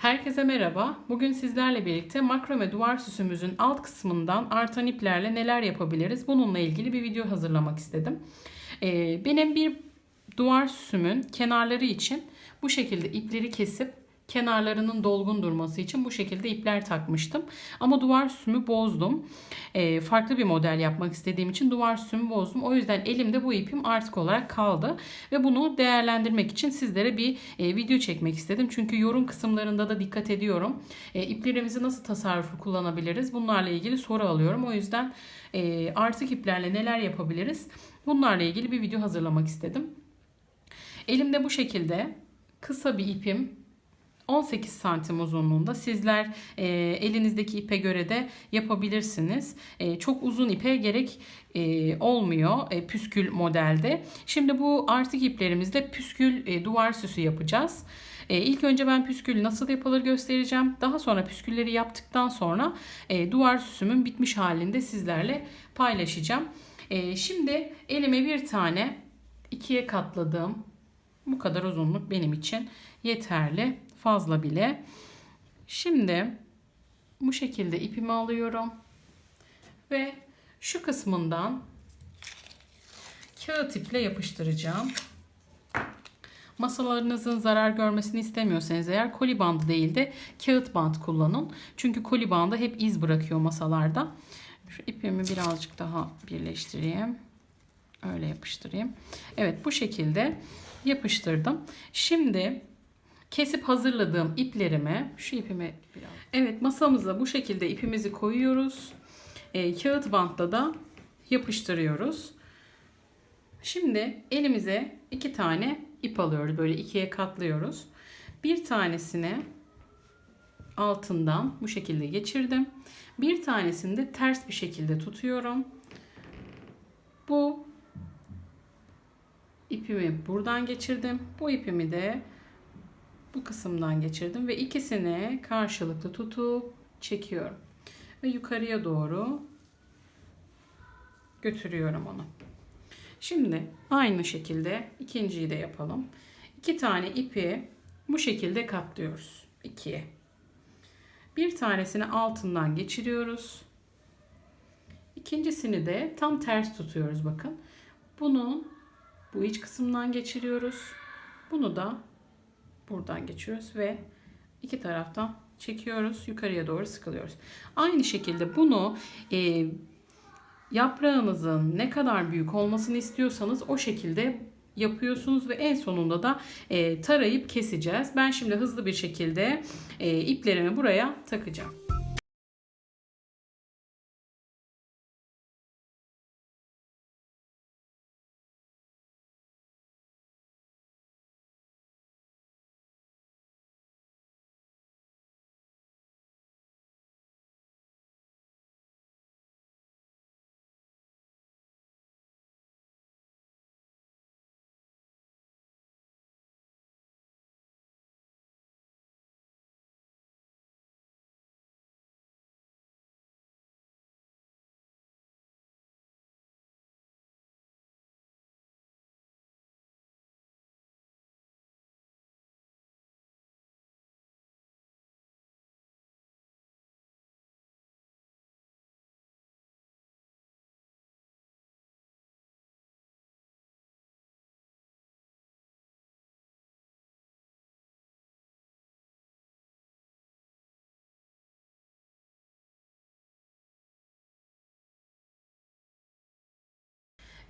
Herkese merhaba. Bugün sizlerle birlikte makrame duvar süsümüzün alt kısmından artan iplerle neler yapabiliriz? Bununla ilgili bir video hazırlamak istedim. Ee, benim bir duvar süsümün kenarları için bu şekilde ipleri kesip kenarlarının dolgun durması için bu şekilde ipler takmıştım. Ama duvar süsümü bozdum. Ee, farklı bir model yapmak istediğim için duvar süsümü bozdum. O yüzden elimde bu ipim artık olarak kaldı. Ve bunu değerlendirmek için sizlere bir e, video çekmek istedim. Çünkü yorum kısımlarında da dikkat ediyorum. E, iplerimizi nasıl tasarruflu kullanabiliriz? Bunlarla ilgili soru alıyorum. O yüzden e, artık iplerle neler yapabiliriz? Bunlarla ilgili bir video hazırlamak istedim. Elimde bu şekilde kısa bir ipim 18 santim uzunluğunda. Sizler e, elinizdeki ipe göre de yapabilirsiniz. E, çok uzun ipe gerek e, olmuyor e, püskül modelde. Şimdi bu artık iplerimizle püskül e, duvar süsü yapacağız. E, ilk önce ben püskül nasıl yapılır göstereceğim. Daha sonra püskülleri yaptıktan sonra e, duvar süsümün bitmiş halinde sizlerle paylaşacağım. E, şimdi elime bir tane ikiye katladığım bu kadar uzunluk benim için yeterli fazla bile. Şimdi bu şekilde ipimi alıyorum ve şu kısmından kağıt iple yapıştıracağım. Masalarınızın zarar görmesini istemiyorsanız eğer koli bandı değil de kağıt bant kullanın. Çünkü koli bandı hep iz bırakıyor masalarda. Şu ipimi birazcık daha birleştireyim. Öyle yapıştırayım. Evet bu şekilde yapıştırdım. Şimdi kesip hazırladığım iplerimi şu ipimi biraz. Evet masamıza bu şekilde ipimizi koyuyoruz. E, kağıt bantla da yapıştırıyoruz. Şimdi elimize iki tane ip alıyoruz. Böyle ikiye katlıyoruz. Bir tanesini altından bu şekilde geçirdim. Bir tanesini de ters bir şekilde tutuyorum. Bu ipimi buradan geçirdim. Bu ipimi de bu kısımdan geçirdim ve ikisini karşılıklı tutup çekiyorum. Ve yukarıya doğru götürüyorum onu. Şimdi aynı şekilde ikinciyi de yapalım. İki tane ipi bu şekilde katlıyoruz. ikiye. Bir tanesini altından geçiriyoruz. İkincisini de tam ters tutuyoruz bakın. Bunu bu iç kısımdan geçiriyoruz. Bunu da buradan geçiyoruz ve iki taraftan çekiyoruz. Yukarıya doğru sıkılıyoruz. Aynı şekilde bunu e, yaprağınızın ne kadar büyük olmasını istiyorsanız o şekilde yapıyorsunuz ve en sonunda da e, tarayıp keseceğiz. Ben şimdi hızlı bir şekilde e, iplerimi buraya takacağım.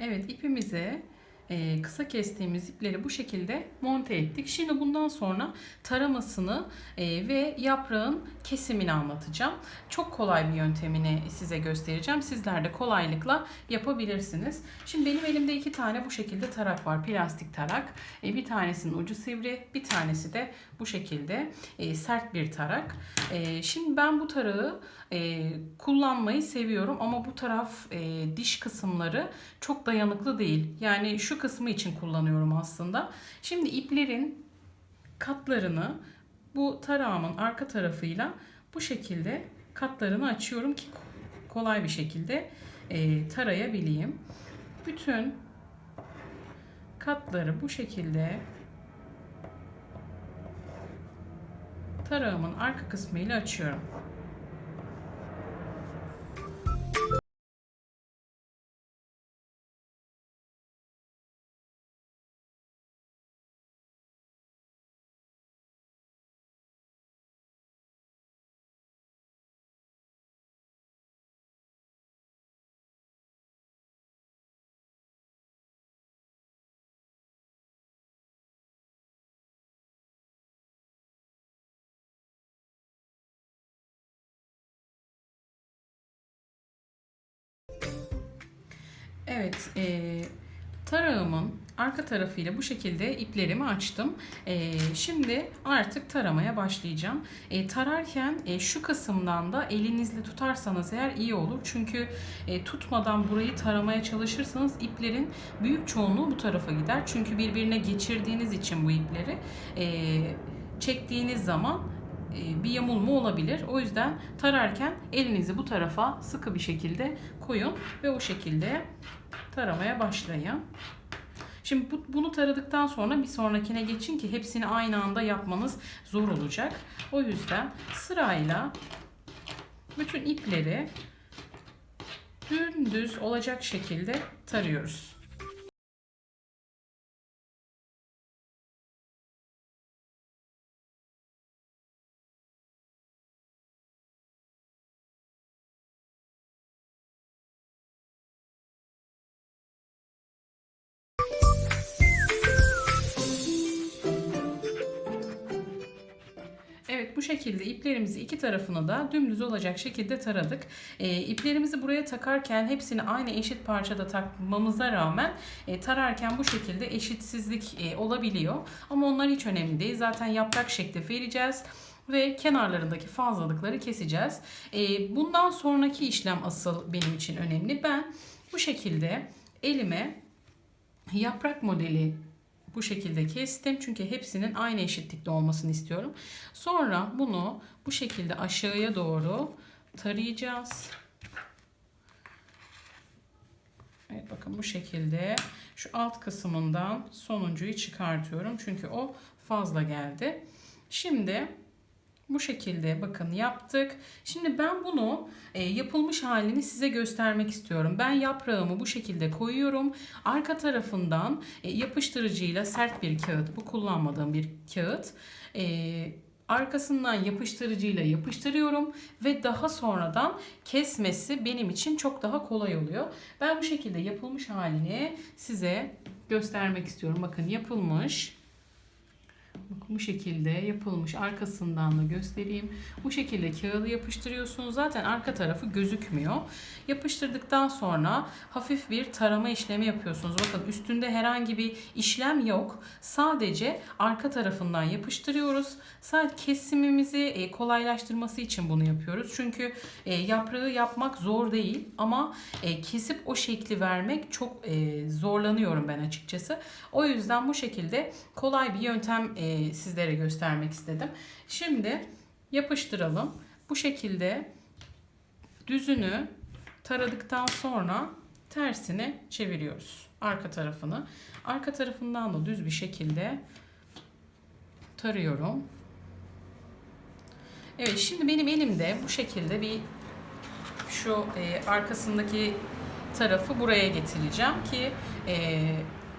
Evet ipimize e, kısa kestiğimiz ipleri bu şekilde monte ettik. Şimdi bundan sonra taramasını e, ve yaprağın kesimini anlatacağım. Çok kolay bir yöntemini size göstereceğim. Sizler de kolaylıkla yapabilirsiniz. Şimdi benim elimde iki tane bu şekilde tarak var. Plastik tarak. E, bir tanesinin ucu sivri, bir tanesi de bu şekilde e, sert bir tarak. E, şimdi ben bu tarağı kullanmayı seviyorum ama bu taraf diş kısımları çok dayanıklı değil. Yani şu kısmı için kullanıyorum aslında. Şimdi iplerin katlarını bu tarağımın arka tarafıyla bu şekilde katlarını açıyorum ki kolay bir şekilde e, tarayabileyim. Bütün katları bu şekilde tarağımın arka kısmıyla açıyorum. Evet, e, tarağımın arka tarafıyla bu şekilde iplerimi açtım. E, şimdi artık taramaya başlayacağım. E, tararken e, şu kısımdan da elinizle tutarsanız eğer iyi olur. Çünkü e, tutmadan burayı taramaya çalışırsanız iplerin büyük çoğunluğu bu tarafa gider. Çünkü birbirine geçirdiğiniz için bu ipleri e, çektiğiniz zaman e, bir yamulma olabilir. O yüzden tararken elinizi bu tarafa sıkı bir şekilde koyun ve o şekilde taramaya başlayın. Şimdi bu, bunu taradıktan sonra bir sonrakine geçin ki hepsini aynı anda yapmanız zor olacak. O yüzden sırayla bütün ipleri dümdüz olacak şekilde tarıyoruz. Bu şekilde iplerimizi iki tarafını da dümdüz olacak şekilde taradık. E, iplerimizi buraya takarken hepsini aynı eşit parçada takmamıza rağmen e, tararken bu şekilde eşitsizlik e, olabiliyor. Ama onlar hiç önemli değil. Zaten yaprak şekli vereceğiz ve kenarlarındaki fazlalıkları keseceğiz. E, bundan sonraki işlem asıl benim için önemli. Ben bu şekilde elime yaprak modeli bu şekilde kestim. Çünkü hepsinin aynı eşitlikte olmasını istiyorum. Sonra bunu bu şekilde aşağıya doğru tarayacağız. Evet bakın bu şekilde şu alt kısmından sonuncuyu çıkartıyorum. Çünkü o fazla geldi. Şimdi bu şekilde bakın yaptık. Şimdi ben bunu e, yapılmış halini size göstermek istiyorum. Ben yaprağımı bu şekilde koyuyorum. Arka tarafından e, yapıştırıcıyla sert bir kağıt. Bu kullanmadığım bir kağıt. E, arkasından yapıştırıcıyla yapıştırıyorum ve daha sonradan kesmesi benim için çok daha kolay oluyor. Ben bu şekilde yapılmış halini size göstermek istiyorum. Bakın yapılmış. Bu şekilde yapılmış. Arkasından da göstereyim. Bu şekilde kağıdı yapıştırıyorsunuz. Zaten arka tarafı gözükmüyor. Yapıştırdıktan sonra hafif bir tarama işlemi yapıyorsunuz. Bakın üstünde herhangi bir işlem yok. Sadece arka tarafından yapıştırıyoruz. Sadece kesimimizi e, kolaylaştırması için bunu yapıyoruz. Çünkü e, yaprağı yapmak zor değil ama e, kesip o şekli vermek çok zorlanıyorum ben açıkçası. O yüzden bu şekilde kolay bir yöntem sizlere göstermek istedim. Şimdi yapıştıralım. Bu şekilde düzünü taradıktan sonra tersini çeviriyoruz. Arka tarafını. Arka tarafından da düz bir şekilde tarıyorum. Evet şimdi benim elimde bu şekilde bir şu e, arkasındaki tarafı buraya getireceğim ki e,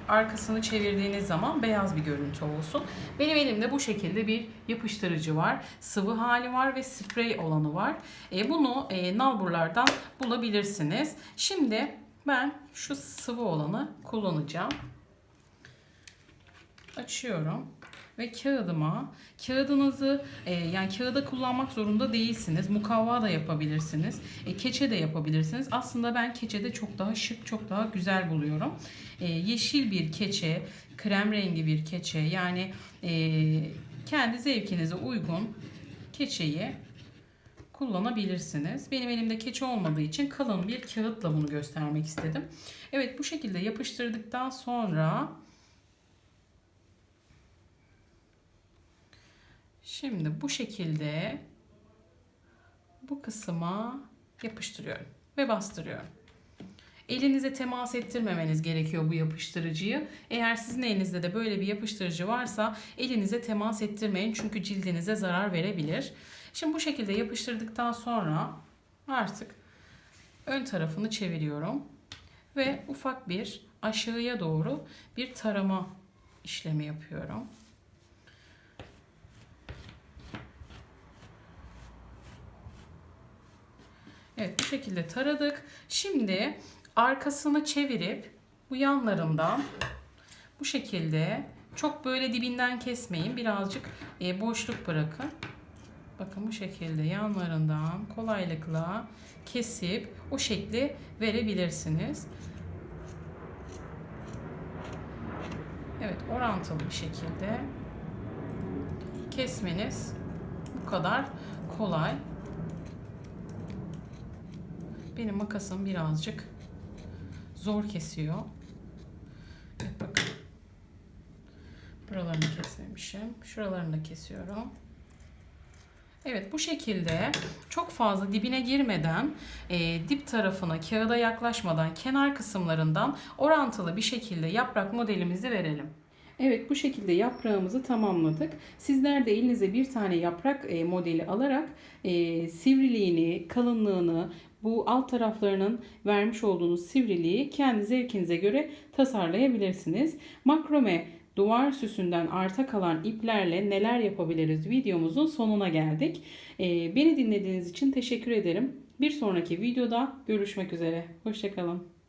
arkasını çevirdiğiniz zaman beyaz bir görüntü olsun. Benim elimde bu şekilde bir yapıştırıcı var. Sıvı hali var ve sprey olanı var. E, bunu e, nalburlardan bulabilirsiniz. Şimdi ben şu sıvı olanı kullanacağım. Açıyorum ve kağıdıma kağıdınızı e, yani kağıda kullanmak zorunda değilsiniz. Mukavva da yapabilirsiniz. E, keçe de yapabilirsiniz. Aslında ben keçede çok daha şık, çok daha güzel buluyorum. E, yeşil bir keçe, krem rengi bir keçe yani e, kendi zevkinize uygun keçeyi kullanabilirsiniz. Benim elimde keçe olmadığı için kalın bir kağıtla bunu göstermek istedim. Evet bu şekilde yapıştırdıktan sonra Şimdi bu şekilde bu kısma yapıştırıyorum ve bastırıyorum. elinize temas ettirmemeniz gerekiyor bu yapıştırıcıyı. Eğer sizin elinizde de böyle bir yapıştırıcı varsa elinize temas ettirmeyin çünkü cildinize zarar verebilir. Şimdi bu şekilde yapıştırdıktan sonra artık ön tarafını çeviriyorum ve ufak bir aşağıya doğru bir tarama işlemi yapıyorum. Evet bu şekilde taradık. Şimdi arkasını çevirip bu yanlarından bu şekilde çok böyle dibinden kesmeyin. Birazcık e, boşluk bırakın. Bakın bu şekilde yanlarından kolaylıkla kesip o şekli verebilirsiniz. Evet orantılı bir şekilde kesmeniz bu kadar kolay. Benim makasım birazcık zor kesiyor. Evet bakın. Buralarını kesmemişim. Şuralarını da kesiyorum. Evet bu şekilde çok fazla dibine girmeden e, dip tarafına kağıda yaklaşmadan kenar kısımlarından orantılı bir şekilde yaprak modelimizi verelim. Evet bu şekilde yaprağımızı tamamladık. Sizler de elinize bir tane yaprak e, modeli alarak e, sivriliğini, kalınlığını, bu alt taraflarının vermiş olduğunuz sivriliği kendi zevkinize göre tasarlayabilirsiniz. Makrome duvar süsünden arta kalan iplerle neler yapabiliriz videomuzun sonuna geldik. Ee, beni dinlediğiniz için teşekkür ederim. Bir sonraki videoda görüşmek üzere. Hoşçakalın.